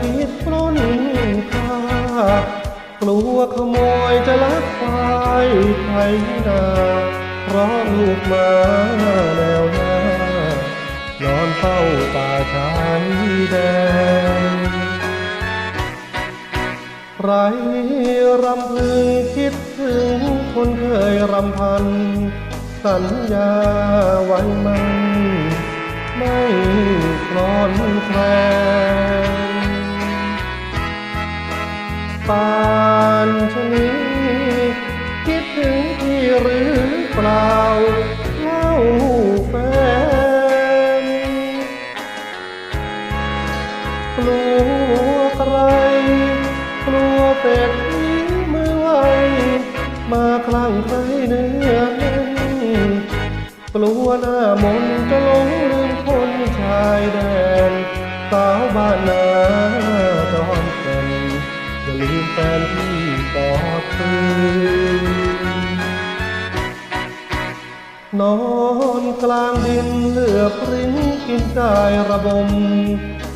คิดปล้นค่ากลัวขโมยจะลักควายไถนาเพราะลูกมาแนวหน้านอนเฝ้าป่าชายแดนไรรำพึงคิดถึงคนเคยรำพัน สัญญาไว้มัน ไม่คลอนแคลน ปานชนีคิดถึงพี่หรือเปล่าเล่าแฟนกลัวใครกลัวเป็ดนี้มือไวมาคลั่งใครเนื้อแน่นกลัวหน้ามนจะหลงลืมคนชายแดนสาวบ้านนา นอนกลางดินเหลือบริ้นกินกายระบม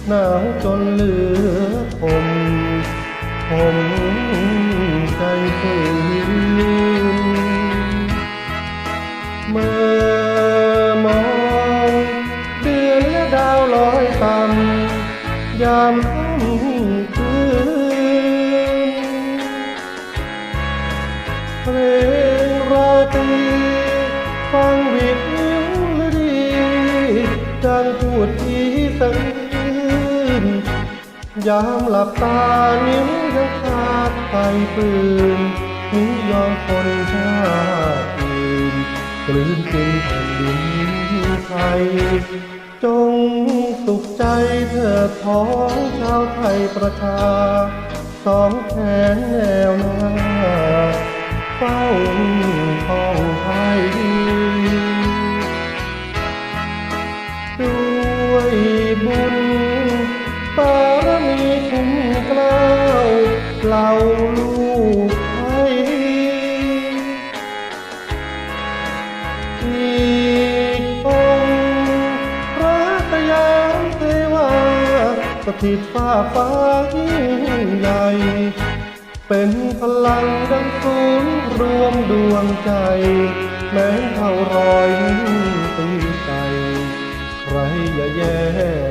หนาวจนเหลือผมผมใจฝืนเมื่อมองเดือนและดาวลอยต่ำยามค่ำคืนเพลงราตรี ฟังวิทยุและดีดังพูดที่สะอื้นยามหลับตานิ้วยังขาดไฟปืนนิ้วยอมคนชาติอื่นกลืนกินแผ่นดินไทยจงสุขใจเถิดท้องชาวไทยประชาสองแขนแนวหน้าาลูกไทยอีกองค์พระตยามเทวาสถิตฟ้าฟ้ายิ่งใหญ่เป็นพลังดังศูนย์รวมดวงใจ แม้เท่ารอยตีไกใครอย่าแย่